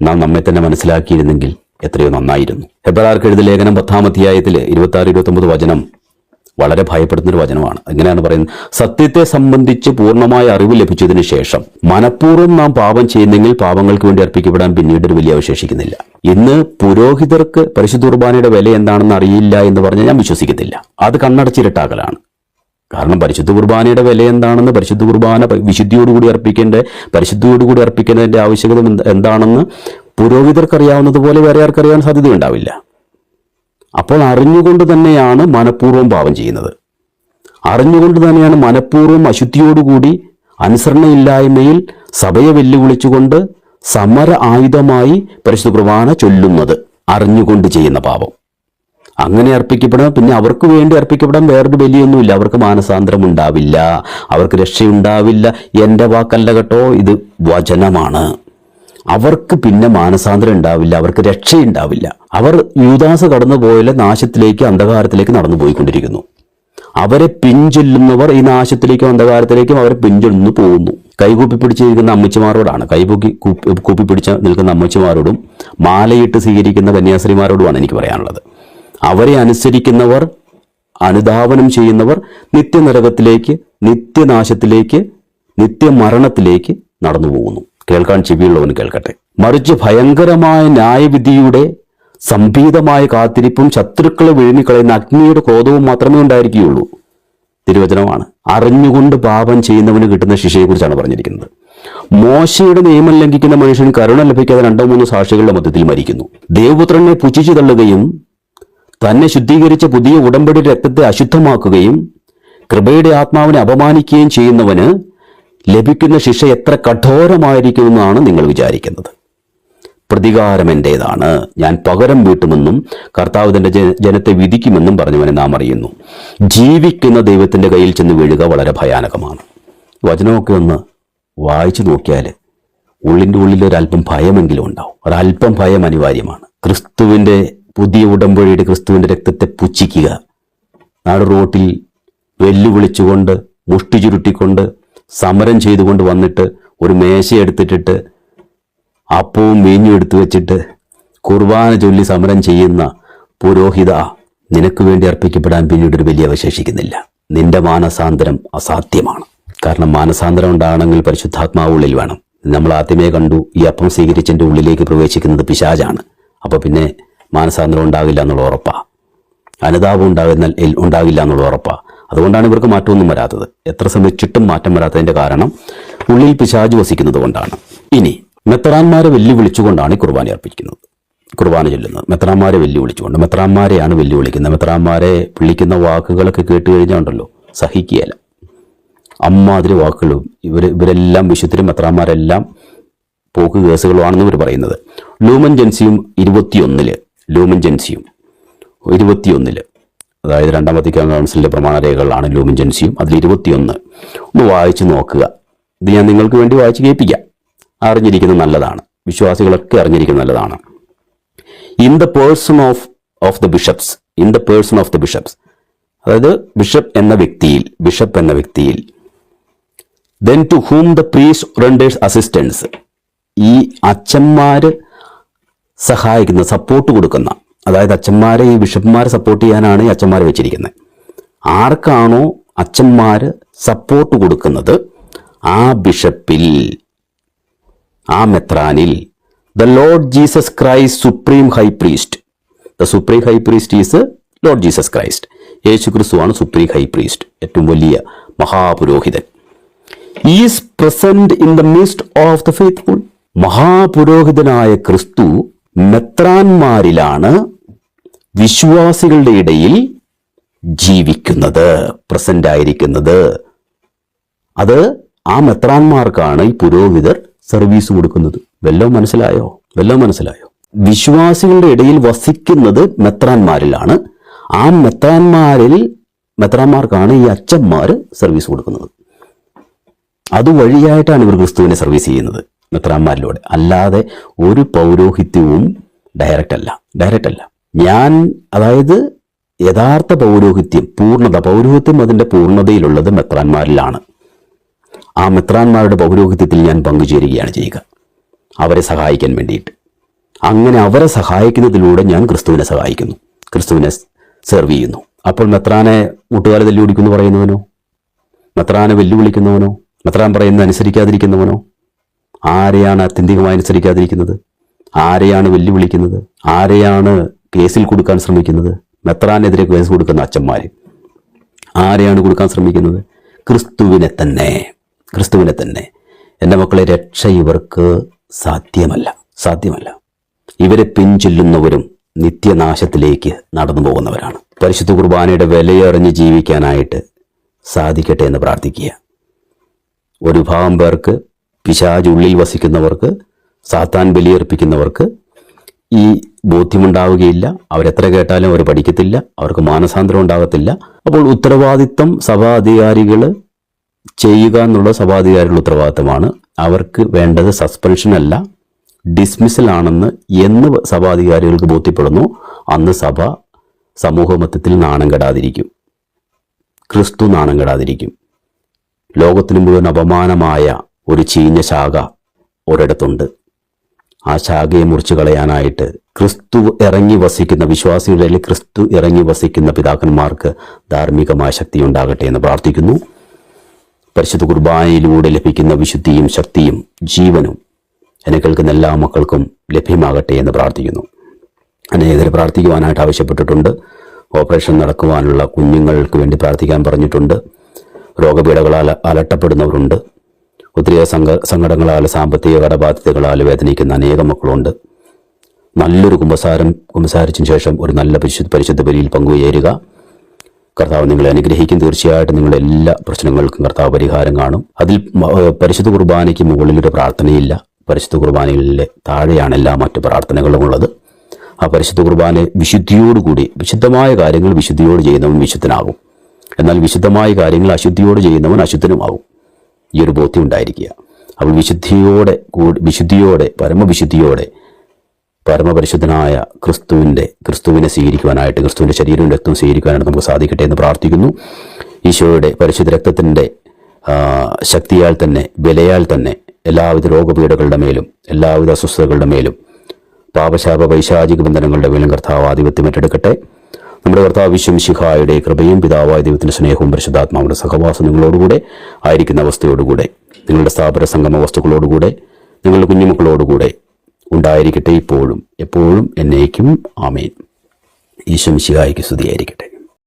നാം നമ്മെ തന്നെ മനസ്സിലാക്കിയിരുന്നെങ്കിൽ എത്രയോ നന്നായിരുന്നു. ഹെബ്രാർക്ക് എഴുതിയ ലേഖനം പത്താം അധ്യായത്തിൽ ഇരുപത്തി ആറ് ഇരുപത്തൊമ്പത് വചനം വളരെ ഭയപ്പെടുന്ന ഒരു വചനമാണ്. എങ്ങനെയാണ് പറയുന്നത്? സത്യത്തെ സംബന്ധിച്ച് പൂർണമായ അറിവ് ലഭിച്ചതിന് ശേഷം മനഃപൂർവം നാം പാപം ചെയ്യുന്നെങ്കിൽ പാപങ്ങൾക്ക് വേണ്ടി അർപ്പിക്കപ്പെടാൻ പിന്നീട് ഒരു വലിയ അവശേഷിക്കുന്നില്ല. ഇന്ന് പുരോഹിതർക്ക് പരിശുദ്ധ കുർബാനയുടെ വില എന്താണെന്ന് അറിയില്ല എന്ന് പറഞ്ഞാൽ ഞാൻ വിശ്വസിക്കത്തില്ല. അത് കണ്ണടച്ചിരട്ടാക്കലാണ്. കാരണം പരിശുദ്ധ കുർബാനയുടെ വില എന്താണെന്ന് പരിശുദ്ധ കുർബാന വിശുദ്ധിയോടുകൂടി അർപ്പിക്കേണ്ട പരിശുദ്ധിയോടുകൂടി അർപ്പിക്കേണ്ടതിന്റെ ആവശ്യകത എന്ത് എന്താണെന്ന് പുരോഹിതർക്കറിയാവുന്നതുപോലെ വേറെ ആർക്കറിയാൻ സാധ്യതയുണ്ടാവില്ല. അപ്പോൾ അറിഞ്ഞുകൊണ്ട് തന്നെയാണ് മനഃപൂർവം പാവം ചെയ്യുന്നത്. അറിഞ്ഞുകൊണ്ട് തന്നെയാണ് മനഃപൂർവം അശുദ്ധിയോടുകൂടി അനുസരണയില്ലായ്മയിൽ സഭയെ വെല്ലുവിളിച്ചുകൊണ്ട് സമര ആയുധമായി പരിശുദ്ധ കുർബാന ചൊല്ലുന്നത് അറിഞ്ഞുകൊണ്ട് ചെയ്യുന്ന പാപം. അങ്ങനെ അർപ്പിക്കപ്പെടാം പിന്നെ അവർക്ക് വേണ്ടി അർപ്പിക്കപ്പെടാൻ വേറൊരു ബലിയൊന്നുമില്ല. അവർക്ക് മാനസാന്തരം ഉണ്ടാവില്ല അവർക്ക് രക്ഷയുണ്ടാവില്ല. എന്റെ വാക്കല്ല കേട്ടോ ഇത് വചനമാണ്. അവർക്ക് പിന്നെ മാനസാന്തരം ഉണ്ടാവില്ല അവർക്ക് രക്ഷയുണ്ടാവില്ല. അവർ യൂദാസ് കടന്നുപോയാൽ നാശത്തിലേക്ക് അന്ധകാരത്തിലേക്ക് നടന്നു പോയിക്കൊണ്ടിരിക്കുന്നു അവരെ പിഞ്ചൊല്ലുന്നവർ ഈ നാശത്തിലേക്കും അന്ധകാരത്തിലേക്കും അവരെ പിഞ്ചൊല്ലുന്നു പോകുന്നു. കൈകൂപ്പി പിടിച്ചിരിക്കുന്ന അമ്മച്ചിമാരോടാണ് കൈപൊക്കി കൂപ്പി പിടിച്ച് നിൽക്കുന്ന അമ്മച്ചിമാരോടും മാലയിട്ട് സ്വീകരിക്കുന്ന കന്യാസ്ത്രീമാരോടുമാണ് എനിക്ക് പറയാനുള്ളത്. അവരെ അനുസരിക്കുന്നവർ അനുധാവനം ചെയ്യുന്നവർ നിത്യനരകത്തിലേക്ക് നിത്യനാശത്തിലേക്ക് നിത്യമരണത്തിലേക്ക് നടന്നു പോകുന്നു കേൾക്കാൻ ചെവിയുള്ളവൻ കേൾക്കട്ടെ. മറിച്ച് ഭയങ്കരമായ ന്യായവിധിയുടെ സംഭീതമായ കാത്തിരിപ്പും ശത്രുക്കളെ വിഴുങ്ങിക്കളയുന്ന അഗ്നിയുടെ ക്രോധവും മാത്രമേ ഉണ്ടായിരിക്കുകയുള്ളൂ. തിരുവചനമാണ്. അറിഞ്ഞുകൊണ്ട് പാപം ചെയ്യുന്നവന് കിട്ടുന്ന ശിക്ഷയെക്കുറിച്ചാണ് പറഞ്ഞിരിക്കുന്നത്. മോശയുടെ നിയമം ലംഘിക്കുന്ന മനുഷ്യൻ കരുണ ലഭിക്കാതെ രണ്ടോ മൂന്നോ സാക്ഷികളുടെ മധ്യത്തിൽ മരിക്കുന്നു. ദേവപുത്രനെ പുച്ഛിച്ചു തള്ളുകയും തന്നെ ശുദ്ധീകരിച്ച പുതിയ ഉടമ്പടി രക്തത്തെ അശുദ്ധമാക്കുകയും കൃപയുടെ ആത്മാവിനെ അപമാനിക്കുകയും ചെയ്യുന്നവന് ലഭിക്കുന്ന ശിക്ഷ എത്ര കഠോരമായിരിക്കുമെന്നാണ് നിങ്ങൾ വിചാരിക്കുന്നത്. പ്രതികാരം എന്റേതാണ് ഞാൻ പകരം വീട്ടുമെന്നും കർത്താവ് തന്റെ ജനത്തെ വിധിക്കുമെന്നും പറഞ്ഞവനെ നാം അറിയുന്നു. ജീവിക്കുന്ന ദൈവത്തിന്റെ കയ്യിൽ ചെന്ന് വീഴുക വളരെ ഭയാനകമാണ്. വചനമൊക്കെ ഒന്ന് വായിച്ചു നോക്കിയാൽ ഉള്ളിന്റെ ഉള്ളിൽ ഒരല്പം ഭയമെങ്കിലും ഉണ്ടാവും. ഒരല്പം ഭയം അനിവാര്യമാണ്. ക്രിസ്തുവിന്റെ പുതിയ ഉടമ്പടിയുടെ ക്രിസ്തുവിന്റെ രക്തത്തെ പുച്ഛിക്കുക. നാട് റോട്ടിൽ വെല്ലുവിളിച്ചുകൊണ്ട് മുഷ്ടി ചുരുട്ടിക്കൊണ്ട് സമരം ചെയ്തുകൊണ്ട് വന്നിട്ട് ഒരു മേശ എടുത്തിട്ടിട്ട് അപ്പവും വീഞ്ഞും എടുത്തു വെച്ചിട്ട് കുർബാന ചൊല്ലി സമരം ചെയ്യുന്ന പുരോഹിത നിനക്ക് വേണ്ടി അർപ്പിക്കപ്പെടാൻ പിന്നീട് ഒരു വലിയ അവശേഷിക്കുന്നില്ല. നിന്റെ മാനസാന്തരം അസാധ്യമാണ്. കാരണം മാനസാന്തരം ഉണ്ടാകണമെങ്കിൽ പരിശുദ്ധാത്മാവ് ഉള്ളിൽ വേണം. നമ്മൾ ആദ്യമേ കണ്ടു ഈ അപ്പം സ്വീകരിച്ചതിന്റെ ഉള്ളിലേക്ക് പ്രവേശിക്കുന്നത് പിശാജാണ് അപ്പോൾ പിന്നെ മാനസാന്തരം ഉണ്ടാകില്ല എന്നുള്ള ഉറപ്പാണ് അനുതാപം ഉണ്ടാകുന്ന ഉണ്ടാകില്ല എന്നുള്ള ഉറപ്പാ. അതുകൊണ്ടാണ് ഇവർക്ക് മാറ്റമൊന്നും വരാത്തത്. എത്ര ശ്രമിച്ചിട്ടും മാറ്റം വരാത്തതിന്റെ കാരണം ഉള്ളിൽ പിശാജ് വസിക്കുന്നത് കൊണ്ടാണ്. ഇനി മെത്രാന്മാരെ വെല്ലുവിളിച്ചുകൊണ്ടാണ് ഈ കുർബാന അർപ്പിക്കുന്നത്. കുർബാന ചൊല്ലുന്നത്. മെത്രാന്മാരെ വെല്ലുവിളിച്ചുകൊണ്ട്. മെത്രാന്മാരെയാണ് വെല്ലുവിളിക്കുന്നത്. മെത്രാന്മാരെ വിളിക്കുന്ന വാക്കുകളൊക്കെ കേട്ട് കഴിഞ്ഞാൽ ഉണ്ടല്ലോ സഹിക്കുകയില്ല. അമ്മാതിരി വാക്കുകളും ഇവർ ഇവരെല്ലാം വിശുദ്ധരും മെത്രാന്മാരെല്ലാം പോക്ക് കേസുകളുമാണെന്ന് ഇവർ പറയുന്നത്. ലൂമൻ ജൻസിയും ഇരുപത്തിയൊന്നിൽ ലൂമൻ ജൻസിയും ഇരുപത്തിയൊന്നിൽ അതായത് രണ്ടാം വത്തിക്കാൻ കൗൺസിലിന്റെ പ്രമാണരേഖകളാണ് ലൂമിൻജൻസിയും അതിൽ ഇരുപത്തിയൊന്ന്. ഒന്ന് വായിച്ചു നോക്കുക. ഇത് ഞാൻ നിങ്ങൾക്ക് വേണ്ടി വായിച്ച് കേൾപ്പിക്കാം. അറിഞ്ഞിരിക്കുന്നത് നല്ലതാണ്. വിശ്വാസികളൊക്കെ അറിഞ്ഞിരിക്കുന്നത് നല്ലതാണ്. In the person of of the bishops in the person of the bishops അതായത് ബിഷപ്പ് എന്ന വ്യക്തിയിൽ ബിഷപ്പ് എന്ന വ്യക്തിയിൽ. Then to whom the priest renders assistance ഈ അച്ഛന്മാര് സഹായിക്കുന്ന സപ്പോർട്ട് കൊടുക്കുന്ന. അതായത് അച്ഛന്മാരെ ഈ ബിഷപ്പ്മാരെ സപ്പോർട്ട് ചെയ്യാനാണ് ഈ അച്ഛന്മാരെ വെച്ചിരിക്കുന്നത് ആർക്കാണോ അച്ഛന്മാർ സപ്പോർട്ട് കൊടുക്കുന്നത്? ആ ബിഷപ്പിൽ ആ മെത്രാനിൽ. The lord Jesus Christ supreme high priest the supreme high priest is lord Jesus Christ യേശു ക്രിസ്തുവാണ് സുപ്രീം ഹൈ പ്രീസ്റ്റ് ഏറ്റവും വലിയ മഹാപുരോഹിതൻ. Is present in the midst of the faithful മഹാപുരോഹിതനായ ക്രിസ്തു മെത്രാന്മാരിലാണ് വിശ്വാസികളുടെ ഇടയിൽ ജീവിക്കുന്നത് പ്രസന്റ് ആയിരിക്കുന്നത്. അത് ആ മെത്രാന്മാർക്കാണ് ഈ പുരോഹിതർ സർവീസ് കൊടുക്കുന്നത്. വല്ലോ മനസ്സിലായോ? വല്ലോ മനസ്സിലായോ? വിശ്വാസികളുടെ ഇടയിൽ വസിക്കുന്നത് മെത്രാന്മാരിലാണ്. ആ മെത്രാന്മാരിൽ മെത്രാന്മാർക്കാണ് ഈ അച്ഛന്മാർ സർവീസ് കൊടുക്കുന്നത്. അതുവഴിയായിട്ടാണ് ഇവർ ക്രിസ്തുവിനെ സർവീസ് ചെയ്യുന്നത് മെത്രാന്മാരിലൂടെ. അല്ലാതെ ഒരു പൗരോഹിത്യവും ഡയറക്റ്റ് അല്ല. ഡയറക്റ്റ് അല്ല. ഞാൻ അതായത് യഥാർത്ഥ പൗരോഹിത്യം പൂർണത പൗരോഹിത്യം അതിന്റെ പൂർണതയിലുള്ളത് മെത്രാന്മാരിലാണ്. ആ മെത്രാന്മാരുടെ പൗരോഹിത്യത്തിൽ ഞാൻ പങ്കുചേരുകയാണ് ചെയ്യുക. അവരെ സഹായിക്കാൻ വേണ്ടിയിട്ട്. അങ്ങനെ അവരെ സഹായിക്കുന്നതിലൂടെ ഞാൻ ക്രിസ്തുവിനെ സഹായിക്കുന്നു. ക്രിസ്തുവിനെ സെർവ് ചെയ്യുന്നു. അപ്പോൾ മെത്രാനെ മുട്ടുകാല തല്ലിപിടിക്കുന്നു പറയുന്നവനോ? മെത്രാനെ വെല്ലുവിളിക്കുന്നവനോ? മെത്രാൻ പറയുന്നത് അനുസരിക്കാതിരിക്കുന്നവനോ? ആരെയാണ് അത്യന്തികമായി അനുസരിക്കാതിരിക്കുന്നത്? ആരെയാണ് വെല്ലുവിളിക്കുന്നത്? ആരെയാണ് കേസിൽ കൊടുക്കാൻ ശ്രമിക്കുന്നത്? മെത്രാനെതിരെ കേസ് കൊടുക്കുന്ന അച്ഛന്മാർ ആരെയാണ് കൊടുക്കാൻ ശ്രമിക്കുന്നത്? ക്രിസ്തുവിനെ തന്നെ. ക്രിസ്തുവിനെ തന്നെ. എന്റെ മക്കളെ രക്ഷ ഇവർക്ക് സാധ്യമല്ല. സാധ്യമല്ല. ഇവരെ പിൻചൊല്ലുന്നവരും നിത്യനാശത്തിലേക്ക് നടന്നു പോകുന്നവരാണ്. പരിശുദ്ധ കുർബാനയുടെ വിലയറിഞ്ഞ് ജീവിക്കാനായിട്ട് സാധിക്കട്ടെ എന്ന് പ്രാർത്ഥിക്കുക. ഒരു ഭാഗം പേർക്ക് പിശാജ് ഉള്ളിൽ വസിക്കുന്നവർക്ക് സാത്താൻ ബലിയർപ്പിക്കുന്നവർക്ക് ഈ ബോധ്യമുണ്ടാവുകയില്ല. അവരെത്ര കേട്ടാലും അവർ പഠിക്കത്തില്ല. അവർക്ക് മാനസാന്തരം ഉണ്ടാകത്തില്ല. അപ്പോൾ ഉത്തരവാദിത്തം സഭാധികാരികൾ ചെയ്യുക എന്നുള്ള സഭാധികാരികളുടെ ഉത്തരവാദിത്തമാണ് അവർക്ക് വേണ്ടത് സസ്പെൻഷൻ അല്ല. ഡിസ്മിസൽ ആണെന്ന് എന്ന് സഭാധികാരികൾക്ക് ബോധ്യപ്പെടുന്നു. അന്ന് സഭ സമൂഹ മധ്യത്തിൽ നാണം കെടാതിരിക്കും. ക്രിസ്തു നാണം കെടാതിരിക്കും. ലോകത്തിന് മുഴുവൻ അപമാനമായ ഒരു ചീഞ്ഞ ശാഖ ഒരിടത്തുണ്ട്. ആ ശാഖയെ മുറിച്ചു കളയാനായിട്ട് ക്രിസ്തു ഇറങ്ങി വസിക്കുന്ന വിശ്വാസികളിൽ ക്രിസ്തു ഇറങ്ങി വസിക്കുന്ന പിതാക്കന്മാർക്ക് ധാർമ്മികമായ ശക്തി ഉണ്ടാകട്ടെ എന്ന് പ്രാർത്ഥിക്കുന്നു. പരിശുദ്ധ കുർബാനയിലൂടെ ലഭിക്കുന്ന വിശുദ്ധിയും ശക്തിയും ജീവനും എന്നെ കേൾക്കുന്ന എല്ലാ മക്കൾക്കും ലഭ്യമാകട്ടെ എന്ന് പ്രാർത്ഥിക്കുന്നു. അനേകർ പ്രാർത്ഥിക്കുവാനായിട്ട് ആവശ്യപ്പെട്ടിട്ടുണ്ട്. ഓപ്പറേഷൻ നടക്കുവാനുള്ള കുഞ്ഞുങ്ങൾക്ക് വേണ്ടി പ്രാർത്ഥിക്കാൻ പറഞ്ഞിട്ടുണ്ട്. രോഗപീഠകളാൽ അലട്ടപ്പെടുന്നവരുണ്ട്. ഒത്തിരി സംഘ സങ്കടങ്ങളാൽ സാമ്പത്തിക കടബാധ്യതകളാൽ വേദനിക്കുന്ന അനേകം മക്കളുണ്ട്. നല്ലൊരു കുമ്പസാരം കുമ്പസാരിച്ചതിന് ശേഷം ഒരു നല്ല പരിശുദ്ധ പരിശുദ്ധ ബലിയിൽ പങ്കുചേരുക. കർത്താവ് നിങ്ങളെ അനുഗ്രഹിക്കും. തീർച്ചയായിട്ടും നിങ്ങളുടെ എല്ലാ പ്രശ്നങ്ങൾക്കും കർത്താവ് പരിഹാരം കാണും. അതിൽ പരിശുദ്ധ കുർബാനയ്ക്ക് മുകളിലൊരു പ്രാർത്ഥനയില്ല. പരിശുദ്ധ കുർബാനയിലെ താഴെയാണ് എല്ലാ മറ്റു പ്രാർത്ഥനകളും ഉള്ളത്. ആ പരിശുദ്ധ കുർബാന വിശുദ്ധിയോടുകൂടി വിശുദ്ധമായ കാര്യങ്ങൾ വിശുദ്ധിയോട് ചെയ്യുന്നവൻ വിശുദ്ധനാകും. എന്നാൽ വിശുദ്ധമായ കാര്യങ്ങൾ അശുദ്ധിയോട് ചെയ്യുന്നവൻ അശുദ്ധനുമാകും. ഈ ഒരു ബോധ്യം ഉണ്ടായിരിക്കുക അപ്പോൾ വിശുദ്ധിയോടെ വിശുദ്ധിയോടെ പരമവിശുദ്ധിയോടെ പരമപരിശുദ്ധനായ ക്രിസ്തുവിന്റെ ക്രിസ്തുവിനെ സ്വീകരിക്കുവാനായിട്ട് ക്രിസ്തുവിന്റെ ശരീരവും രക്തവും സ്വീകരിക്കുവാനായിട്ട് നമുക്ക് സാധിക്കട്ടെ എന്ന് പ്രാർത്ഥിക്കുന്നു. ഈശോയുടെ പരിശുദ്ധ രക്തത്തിന്റെ ശക്തിയാൽ തന്നെ വിലയാൽ തന്നെ എല്ലാവിധ രോഗപീഠകളുടെ മേലും എല്ലാവിധ അസ്വസ്ഥതകളുടെ മേലും പാപശാപ വൈശാചിക ബന്ധനങ്ങളുടെ മേലും കർത്താവ് ആധിപത്യം ഏറ്റെടുക്കട്ടെ. നമ്മുടെ കർത്താവ് വിശ്വംശിഹായുടെ കൃപയും പിതാവായ ദൈവത്തിന്റെ സ്നേഹവും പരിശുദ്ധാത്മാവിന്റെ സഹവാസം നിങ്ങളോടുകൂടെ ആയിരിക്കുന്ന അവസ്ഥയോടുകൂടെ നിങ്ങളുടെ സ്ഥാപന സംഗമ വസ്തുക്കളോടുകൂടെ നിങ്ങളുടെ കുഞ്ഞുമക്കളോടുകൂടെ ഉണ്ടായിരിക്കട്ടെ ഇപ്പോഴും എപ്പോഴും എന്നേക്കും ആമേൻ. ഈശ്വം ശിഹായിക്ക് സ്തുതിയായിരിക്കട്ടെ.